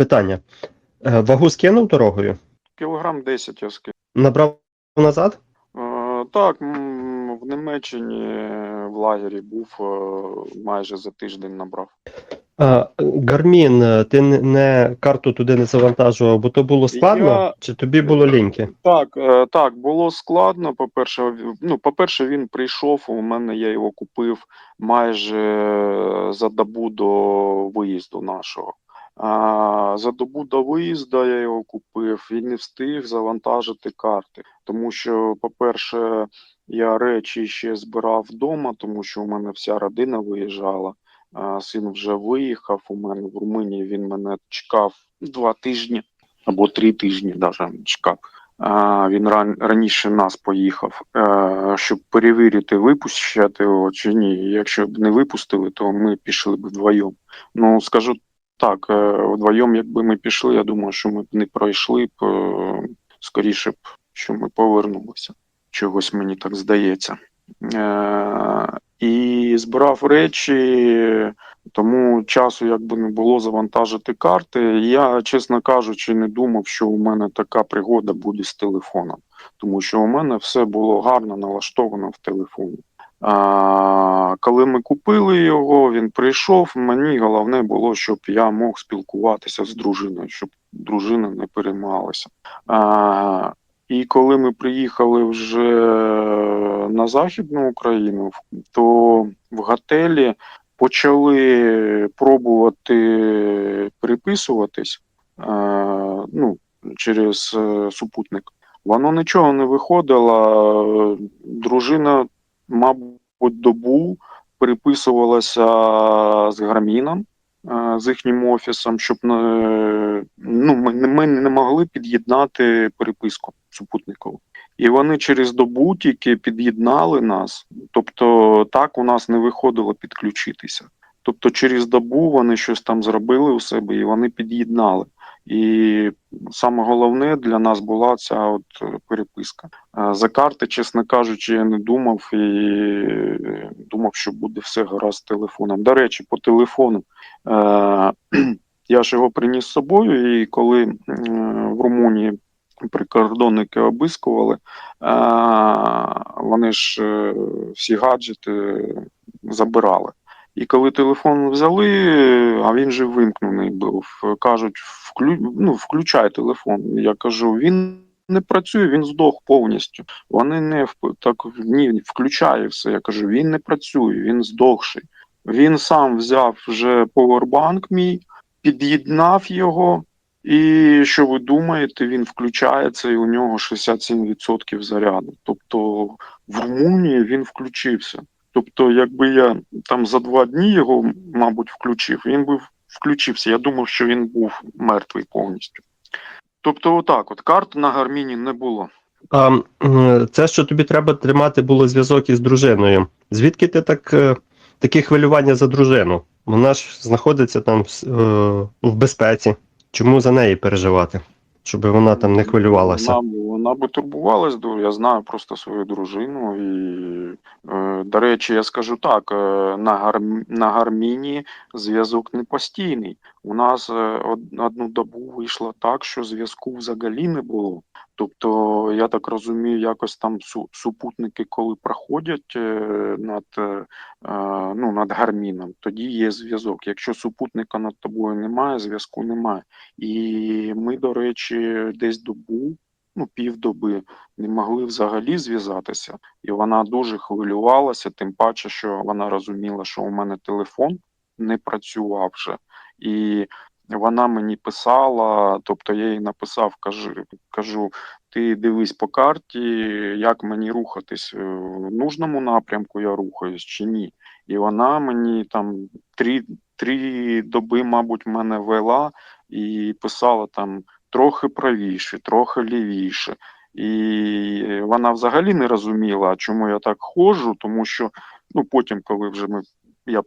Питання. Е, Вагу скинув дорогою? Кілограм 10 я скинув. Набрав назад? Е, Так, в Німеччині е, в лагері був е, майже за тиждень набрав. А, Гармін, ти не- карту туди не завантажував, бо то було складно, Я- чи тобі було ліньки? Так, так, було складно. По-перше, ну, по-перше, він прийшов. У мене я його купив майже за добу до виїзду нашого. А, за добу до виїзду я його купив і не встиг завантажити карти. Тому що, по-перше, я речі ще збирав вдома, тому що у мене вся родина виїжджала. А, син вже виїхав. У мене в Румунії він мене чекав два тижні або три тижні, навіть чекав. Він ран, раніше нас поїхав, щоб перевірити, випустити його чи ні. Якщо б не випустили, то ми пішли б вдвоєм. Ну скажу так, е, вдвоєм, якби ми пішли, я думаю, що ми б не пройшли б е, скоріше б, що ми повернулися. Чогось мені так здається. Е, І збирав речі, тому часу якби не було завантажити карти. Я, чесно кажучи, не думав, що у мене така пригода буде з телефоном, тому що у мене все було гарно налаштовано в телефоні. А, коли ми купили його, він прийшов. Мені головне було, щоб я мог спілкуватися з дружиною, щоб дружина не переймалася. А, і коли ми приїхали вже на Західну Україну, то в готелі почали пробувати переписуватись е, ну, через е, супутник. Воно нічого не виходило. Дружина, мабуть, добу переписувалася з Гарміном, е, з їхнім офісом, щоб ну, ми, ми не могли під'єднати переписку супутникову. І вони через добу тільки під'єднали нас. Тобто так у нас не виходило підключитися. Тобто через добу вони щось там зробили у себе і вони під'єднали. І саме головне для нас була ця от переписка. Е, За карти, чесно кажучи, я не думав і думав, що буде все гаразд з телефоном. До речі, по телефону е, я ж його приніс з собою, і коли е, в Румунії прикордонники обискували, вони ж всі гаджети забирали. І коли телефон взяли, а він же вимкнений був, кажуть, вклю... ну, включай телефон. Я кажу, він не працює, він здох повністю. Вони не так ні, включає все. Я кажу, він не працює, він здохший. Він сам взяв вже повербанк мій, під'єднав його, і що ви думаєте, він включається і у нього 67% заряду. Тобто в Румунії він включився. Тобто, якби я там за два дні його, мабуть, включив, він би включився. Я думав, що він був мертвий повністю. Тобто, отак, от карт на гарміні не було. А, це, що тобі треба тримати було зв'язок із дружиною. Звідки ти так, е, такі хвилювання за дружину? Вона ж знаходиться там е, в безпеці. Чому за неї переживати? Щоб вона там не хвилювалася. Вона, вона би турбувалась. Я знаю просто свою дружину. І, е, до речі, я скажу так: е, на, гар, на гарміні зв'язок не постійний. У нас е, одну добу вийшло так, що зв'язку взагалі не було. Тобто, я так розумію, якось там су- супутники, коли проходять е, над, е, е, ну, над гарміном, тоді є зв'язок. Якщо супутника над тобою немає, зв'язку немає. І ми, до речі, десь добу, ну півдоби, не могли взагалі зв'язатися. І вона дуже хвилювалася, тим паче, що вона розуміла, що у мене телефон не працював вже. І вона мені писала, тобто я їй написав, кажу, кажу, ти дивись по карті, як мені рухатись е, в нужному напрямку я рухаюсь чи ні. І вона мені там три, три доби, мабуть, мене вела і писала там трохи правіше, трохи лівіше. І вона взагалі не розуміла, чому я так ходжу, тому що ну потім, коли вже ми я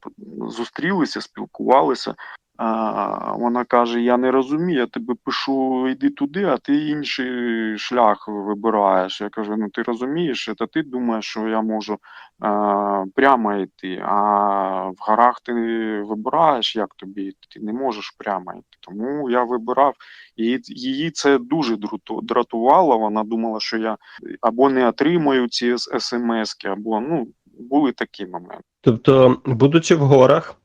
зустрілися, спілкувалися, А, вона каже: Я не розумію, я тебе пишу, йди туди, а ти інший шлях вибираєш. Я кажу: ну ти розумієш, це ти думаєш, що я можу а, прямо йти, а в горах ти вибираєш, як тобі йти. Ти не можеш прямо йти. Тому я вибирав. І її це дуже дратувало. Вона думала, що я або не отримаю ці смски, або ну були такі моменти. Тобто, будучи в горах, е,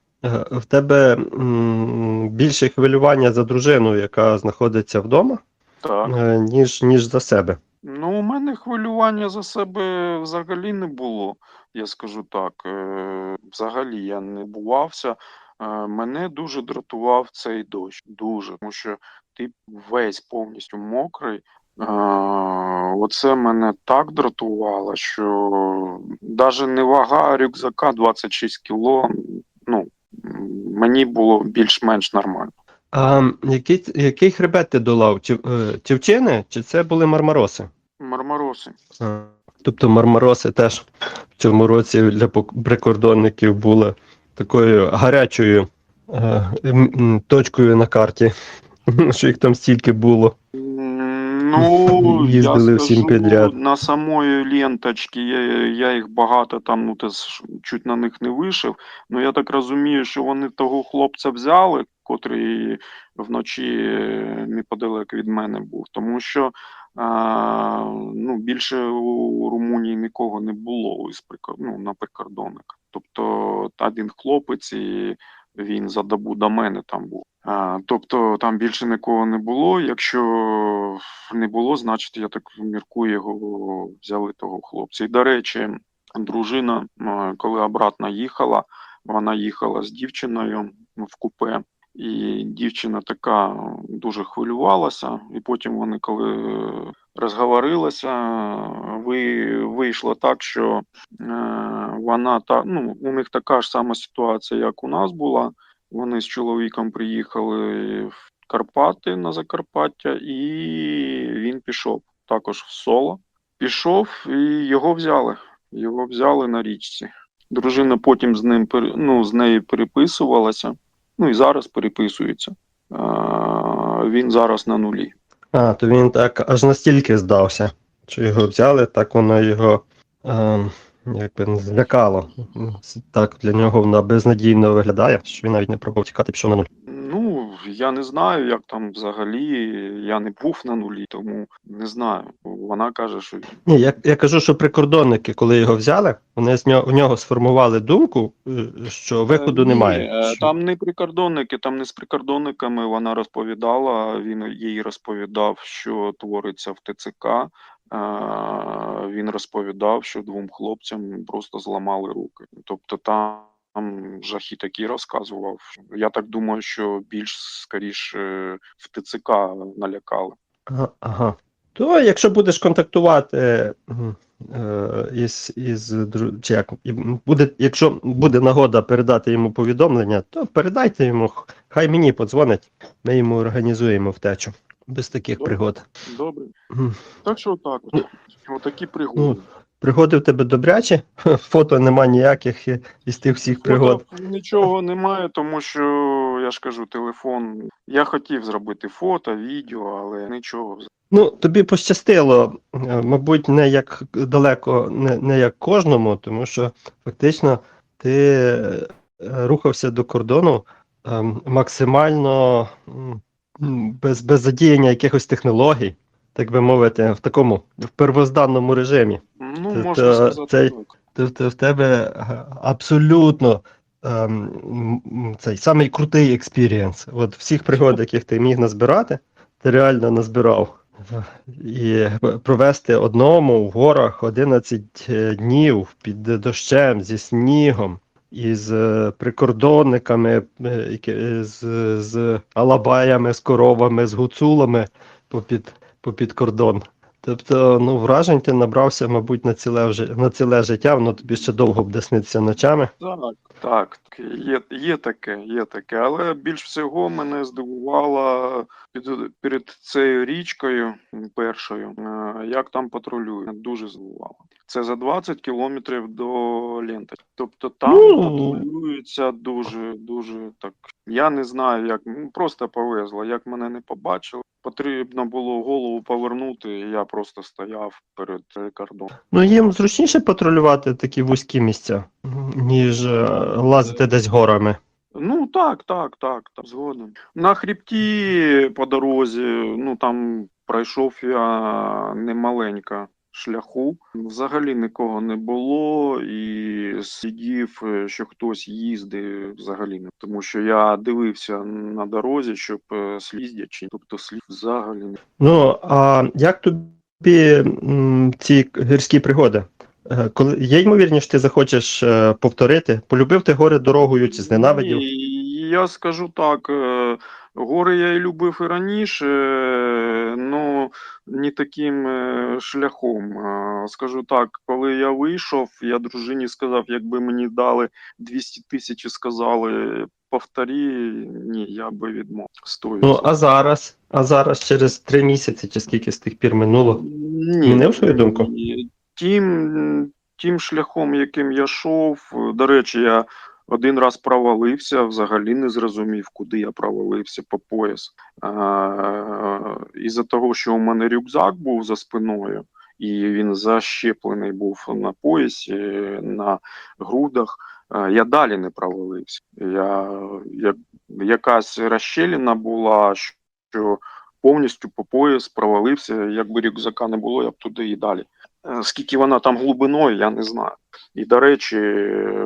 в тебе м, більше хвилювання за дружину, яка знаходиться вдома, Так. е, ніж, ніж за себе. Ну, у мене хвилювання за себе взагалі не було, я скажу так. Е, Взагалі я не бувався. Е, Мене дуже дратував цей дощ. Дуже, тому що ти весь повністю мокрий. Е, Оце мене так дратувало, що навіть не вага рюкзака 26 кіло. Ну, мені було більш-менш нормально. А який, який хребет ти долав? Чи, е, Тівчини, чи це були мармароси? Мармароси. А, Тобто мармароси теж в цьому році для прикордонників були такою гарячою е, точкою на карті, що їх там стільки було. Ну, Їздили я всім скажу, підряд. на самої ленточки я, я їх багато там, ну ти чуть на них не вишив. Ну я так розумію, що вони того хлопця взяли, котрий вночі неподалек від мене був. Тому що а, ну, більше у Румунії нікого не було із ну, на прикордонника. Тобто один хлопець і він за добу до мене там був. Тобто там більше нікого не було. Якщо не було, значить, я так міркую, його взяли того хлопця. І, до речі, дружина, коли обратно їхала, вона їхала з дівчиною в купе. І дівчина така дуже хвилювалася, і потім вони, коли розговорилися, ви, вийшло так, що е, вона та ну, у них така ж сама ситуація, як у нас була. Вони з чоловіком приїхали в Карпати на Закарпаття, і він пішов також в соло. Пішов і його взяли. Його взяли на річці. Дружина потім з ним ну, з нею переписувалася. Ну і зараз переписується. А, він зараз на нулі. А, то він так аж настільки здався, що його взяли, так воно його е, якби злякало. Так для нього вона безнадійно виглядає, що він навіть не пробував тікати, пішов на нуль. Ну, я не знаю, як там взагалі. Я не був на нулі, тому не знаю. Вона каже, що Ні, я, я кажу, що прикордонники, коли його взяли, вони з нього, в нього сформували думку, е, що виходу Е, ні, немає. е, Що- Там не прикордонники, там не з прикордонниками. Вона розповідала. Він їй розповідав, що твориться в ТЦК. Він розповідав, що двом хлопцям просто зламали руки. Тобто там. Там жахи такі розказував. Я так думаю, що більш скоріше в ТЦК налякали. Ага. То якщо будеш контактувати е, із, із чи як, буде, якщо буде нагода передати йому повідомлення, то передайте йому, хай мені подзвонить, ми йому організуємо втечу. Без таких Добре. пригод. Добре. Так що отак от. Отакі пригоди. Пригоди в тебе добрячі, фото нема ніяких із тих всіх пригод. Фото нічого немає, тому що я ж кажу, телефон. Я хотів зробити фото, відео, але нічого. Ну, тобі пощастило, е, мабуть, не як далеко, не, не як кожному, тому що фактично ти е, рухався до кордону ем, максимально без, без задіяння якихось технологій, так би мовити, в такому в первозданному режимі. Ну, Це- можна це- сказати цей- так. Тобто в тебе е, абсолютно ем, цей самий крутий експірієнс. От всіх пригод, яких ти міг назбирати, ти реально назбирав. І провести одному в горах 11 днів під дощем зі снігом, із е, прикордонниками, е, з, з алабаями, з коровами, з гуцулами попід, попід кордон. Тобто, ну, вражень ти набрався, мабуть, на ціле вже на ціле життя, воно тобі ще довго буде снитися ночами. Так, Так, є, є таке, є таке. Але більш всього мене здивувало під, перед цією річкою першою, е, як там патрулюють. Дуже здивувало. Це за 20 кілометрів до ленти. Тобто там Ну. патрулюється дуже, дуже так. Я не знаю, як ну, просто повезло. Як мене не побачили, потрібно було голову повернути, і я просто стояв перед е, кордоном. Ну, їм зручніше патрулювати такі вузькі місця, ніж е, лазити десь горами. Ну так, так, так, так, згоден. На хребті по дорозі, ну там пройшов я немаленько шляху. Взагалі нікого не було, і сидів, е, що хтось їздив взагалі не. Тому що я дивився на дорозі, щоб е, сліздячи, тобто слід взагалі не. Ну, а як тобі м, ці гірські пригоди? Е, Коли є ймовірність, що ти захочеш повторити? Полюбив ти гори дорогою чи зненавидів? Я скажу так, гори я і любив і раніше, ну не таким е, шляхом. Скажу так, коли я вийшов, я дружині сказав, якби мені дали 200 тисяч і сказали повторі, ні, я би відмовив. Ну, а зараз? А зараз через три місяці чи скільки з тих пір минуло? Ні, Змінив свою думку? ні. Тим, тим шляхом, яким я йшов, до речі, я один раз провалився, взагалі не зрозумів, куди я провалився по пояс. Із-за того, що у мене рюкзак був за спиною, і він защеплений був на поясі, на грудах. Я далі не провалився. Я, як, якась розщеліна була, що повністю по пояс провалився. Якби рюкзака не було, я б туди і далі. Е, Скільки вона там глибиною, я не знаю. І, до речі,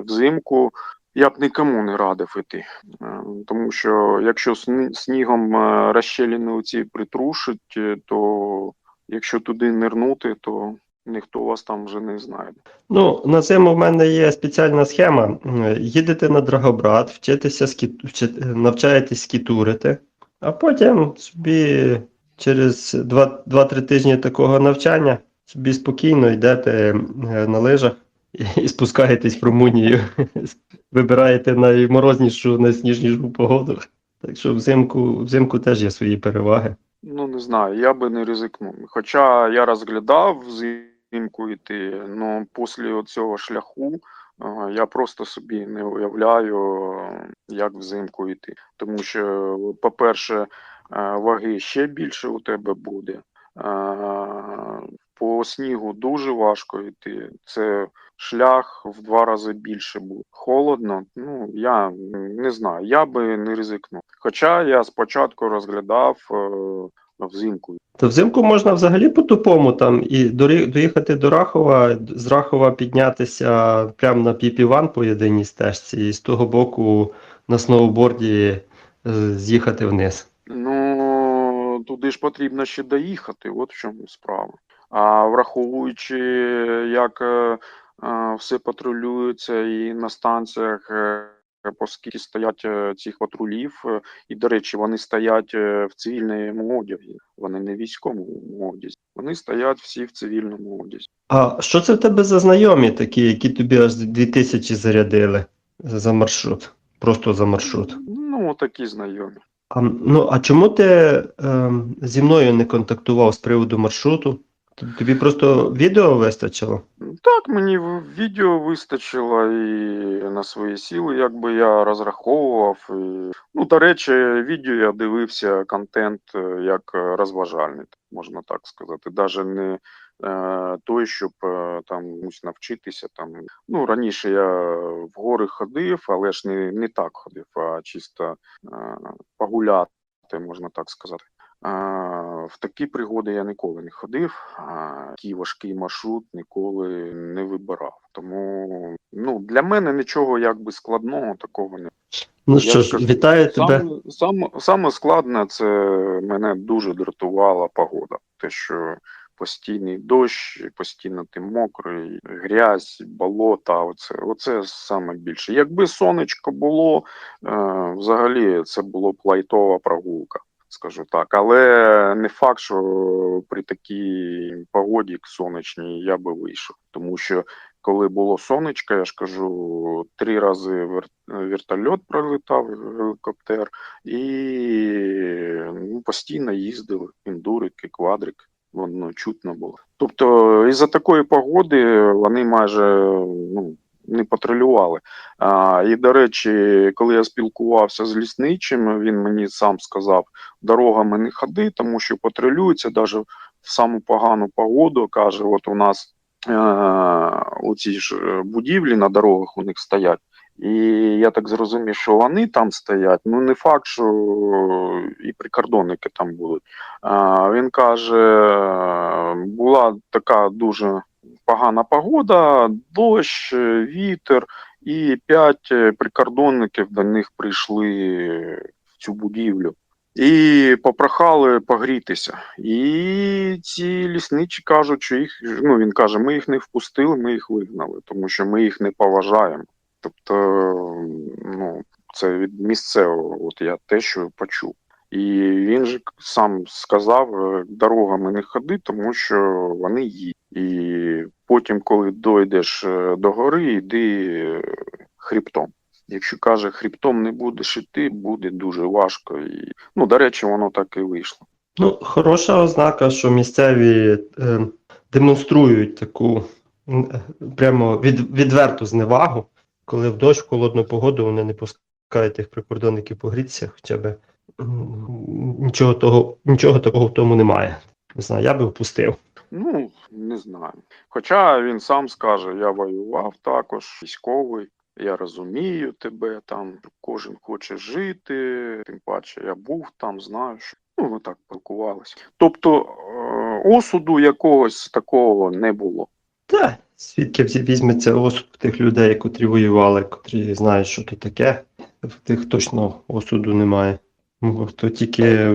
взимку я б нікому не радив іти. Е, Тому що якщо сні- снігом е, розщеліни ці притрушить, е, то якщо туди нирнути, то ніхто вас там вже не знайде. Ну, на зиму в мене є спеціальна схема. Їдете на Драгобрат, вчитеся скіт... навчаєтесь скітурити, а потім собі через 2-3 тижні такого навчання собі спокійно йдете на лижах і, спускаєтесь в Румунію. Вибираєте найморознішу, найсніжнішу погоду. Так що взимку, взимку теж є свої переваги. Ну, не знаю, я би не ризикнув. Хоча я розглядав взимку йти, але після цього шляху е, я просто собі не уявляю, е, як взимку йти. Тому що, по-перше, е, ваги ще більше у тебе буде. По снігу дуже важко йти. Це шлях в два рази більше буде. Холодно, ну я не знаю, я би не ризикнув. Хоча я спочатку розглядав е, взимку. То взимку можна взагалі по-тупому там і доїхати до Рахова, з Рахова піднятися прямо на піпіван по єдиній стежці, і з того боку на сноуборді е, з'їхати вниз. Ну туди ж потрібно ще доїхати, от в чому справа. А враховуючи, як е, е, все патрулюється і на станціях, е, оскільки стоять е, цих патрулів, е, і, до речі, вони стоять е, в цивільному одязі, вони не в військовому одязі, вони стоять всі в цивільному одязі. А що це в тебе за знайомі такі, які тобі аж 2000 зарядили за маршрут? Просто за маршрут. Ну, такі знайомі. А, ну, а чому ти ем, зі мною не контактував з приводу маршруту? Тобі просто відео вистачило? Так, мені відео вистачило і на свої сили, якби я розраховував. І... Ну, до речі, відео я дивився контент е, як розважальний, можна так сказати. Даже не е, той, щоб е, там навчитися. Там. Ну, раніше я в гори ходив, але ж не, не так ходив, а чисто е, погуляти, можна так сказати. В такі пригоди я ніколи не ходив, а такий важкий маршрут ніколи не вибирав. Тому ну, для мене нічого якби складного такого не Ну Я що ж, вітаю тебе. Саме, саме, саме складне це мене дуже дратувала погода. Те, що постійний дощ, постійно ти мокрий, грязь, болота. Оце, оце саме більше. Якби сонечко було, е, взагалі це було б лайтова прогулка. Скажу так, але не факт, що при такій погоді сонячній я би вийшов, тому що коли було сонечко, я ж кажу, три рази вертольот пролітав, гелікоптер, і ну, постійно їздили індурики, квадрик, воно чутно було. Тобто, із-за такої погоди вони майже ну, не патрулювали. А, і, до речі, коли я спілкувався з лісничим, він мені сам сказав, дорогами не ходи, тому що патрулюються навіть в саму погану погоду. Каже, от у нас е, оці ж е, будівлі на дорогах у них стоять. І я так зрозумів, що вони там стоять. Ну не факт, що і прикордонники там будуть. А, він каже, була така дуже погана погода, дощ, е, вітер, і п'ять е, прикордонників до них прийшли в цю будівлю. І попрохали погрітися. І ці лісничі кажуть, що їх ну він каже, ми їх не впустили, ми їх вигнали, тому що ми їх не поважаємо. Тобто, ну, це від місцевого, от я те, що почув. І він же сам сказав, е, дорогами не ходи, тому що вони їдуть. І потім, коли дойдеш е, до гори, йди е, хребтом. Якщо каже, хребтом не будеш іти, буде дуже важко. І, ну, до речі, воно так і вийшло. Ну, хороша ознака, що місцеві е, демонструють таку прямо від, відверту зневагу, коли в дощ, в холодну погоду вони не пускають тих прикордонників погрітися, хоча б нічого, того, нічого такого в тому немає. Не знаю, я би впустив. Ну, не знаю. Хоча він сам скаже, я воював також, військовий, я розумію тебе, там кожен хоче жити, тим паче я був там, знаю, що ну, ми так спілкувалися. Тобто е, осуду якогось такого не було. Та, звідки візьметься осуд тих людей, котрі воювали, котрі знають, що то таке. В тих точно осуду немає. Ну, Хто тільки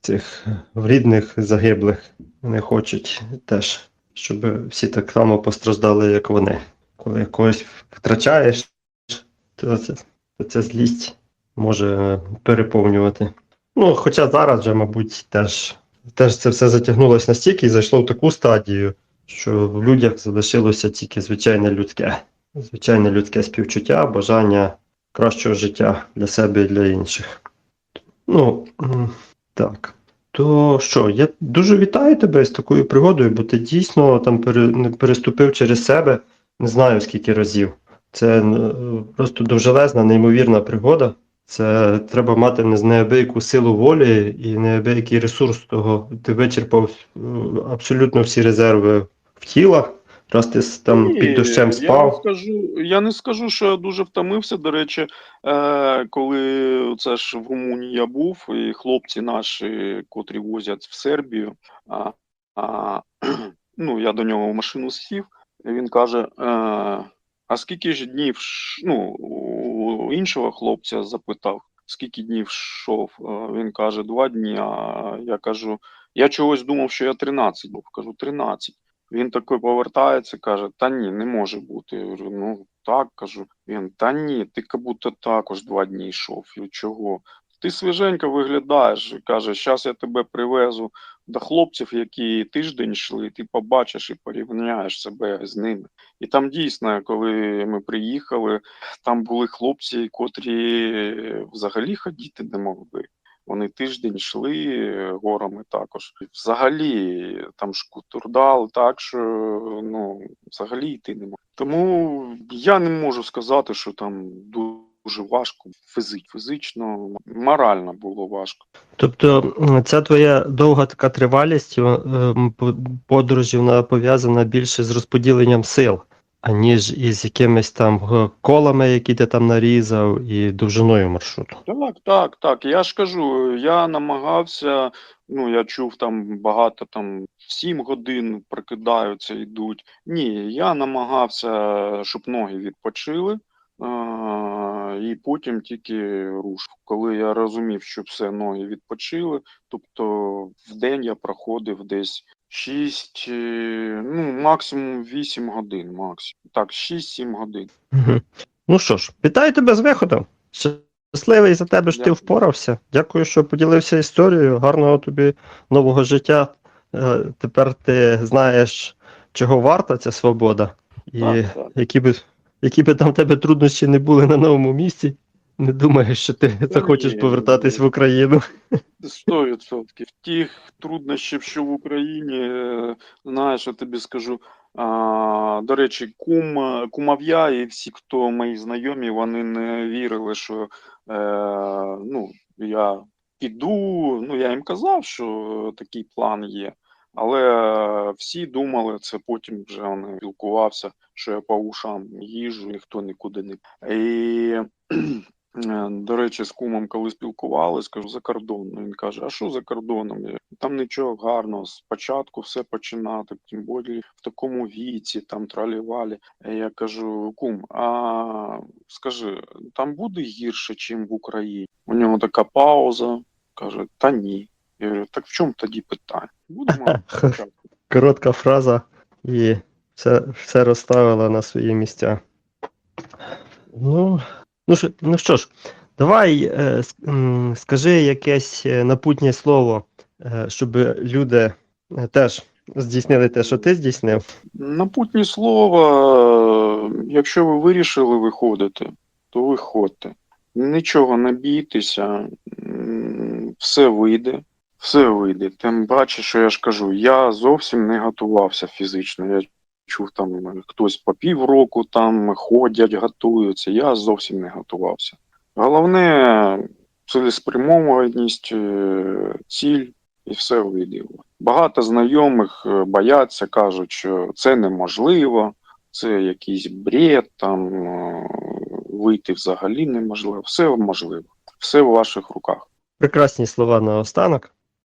цих рідних загиблих не хочуть теж, щоб всі так само постраждали, як вони. Коли когось втрачаєш, то це, то ця злість може переповнювати. Ну, хоча зараз вже, мабуть, теж, теж це все затягнулося настільки і зайшло в таку стадію, що в людях залишилося тільки звичайне людське, звичайне людське співчуття, бажання кращого життя для себе і для інших. Ну, так. То що, я дуже вітаю тебе з такою пригодою, бо ти дійсно там переступив через себе не знаю скільки разів. Це просто довжелезна, неймовірна пригода. Це треба мати не- неабияку силу волі і неабиякий ресурс того. Ти вичерпав абсолютно всі резерви в тіла, раз ти там Ні, під дощем Я не скажу, я не скажу, що я дуже втомився. До речі, е, коли це ж в Румунії я був, і хлопці наші, котрі возять в Сербію, а, а, ну, я до нього в машину сів, і він каже: е, а скільки ж днів, ну, у іншого хлопця запитав, скільки днів йшов? Е, Він каже, два дні. А я кажу, я чогось думав, що я 13 був. Кажу, 13. Він такий повертається, каже: Та ні, не може бути. Я говорю, ну так кажу. Він та ні, ти як будто також два дні йшов. Говорю, чого? Ти свіженько виглядаєш. Каже, зараз я тебе привезу до хлопців, які тиждень йшли, ти побачиш і порівняєш себе з ними. І там дійсно, коли ми приїхали, там були хлопці, котрі взагалі ходити не могли. Вони тиждень йшли е, горами також. Взагалі там шкутурдал, так що ну взагалі йти не можна. Тому я не можу сказати, що там дуже важко фізично, морально було важко. Тобто ця твоя довга така тривалість е, по- подорожі вона пов'язана більше з розподіленням сил, аніж із якимись там колами, які ти там нарізав, і довжиною маршруту. Так, так, так. Я ж кажу, я намагався. Ну, я чув там багато там в 7 годин прокидаються, йдуть. Ні, я намагався, щоб ноги відпочили, і потім тільки руш. Коли я розумів, що все ноги відпочили, тобто в день я проходив десь 6, ну, максимум 8 годин, максимум. Так, 6-7 годин. Угу. Ну що ж, вітаю тебе з виходом. Щасливий за тебе, що ти впорався. Дякую, що поділився історією. Гарного тобі нового життя. Е, Тепер ти знаєш, чого варта ця свобода, І Так, так. які би, які би там в тебе труднощі не були на новому місці, не думаєш, що ти захочеш ні, повертатись ні. в Україну. Сто відсотків. Тих труднощів, що в Україні, е, знаєш, я тобі скажу. А, до речі, кум, кумов'я і всі, хто мої знайомі, вони не вірили, що е, ну, я піду. Ну, я їм казав, що такий план є. Але всі думали, це потім вже вони спілкувався, що я по ушам їжу, ніхто нікуди не. І До речі, з кумом, коли спілкувались, кажу за кордон. Він каже: А що за кордоном? Там нічого гарного, спочатку все починати, тим більше в такому віці, там тралівалі. Е, Я кажу, кум, а скажи, там буде гірше, ніж в Україні? У нього така пауза. Каже, та ні. Я говорю, так в чому тоді питання? Будемо спочатку. Коротка фраза і все, все розставила на свої місця. Ну, ну, що, ну що ж, давай е, скажи якесь е, напутнє слово, е, щоб люди е, теж здійснили те, що ти здійснив. Напутні слова, е, якщо ви вирішили виходити, то виходьте. Нічого не бійтеся, все вийде, все вийде. Тим паче, що я ж кажу, я зовсім не готувався фізично. Я чув, там хтось по півроку там ходять, готуються. Я зовсім не готувався. Головне цілеспрямованість, е, ціль і все вийде. Багато знайомих е, бояться, кажуть, що це неможливо, це якийсь бред, там е, вийти взагалі неможливо. Все можливо, все в ваших руках. Прекрасні слова на останок.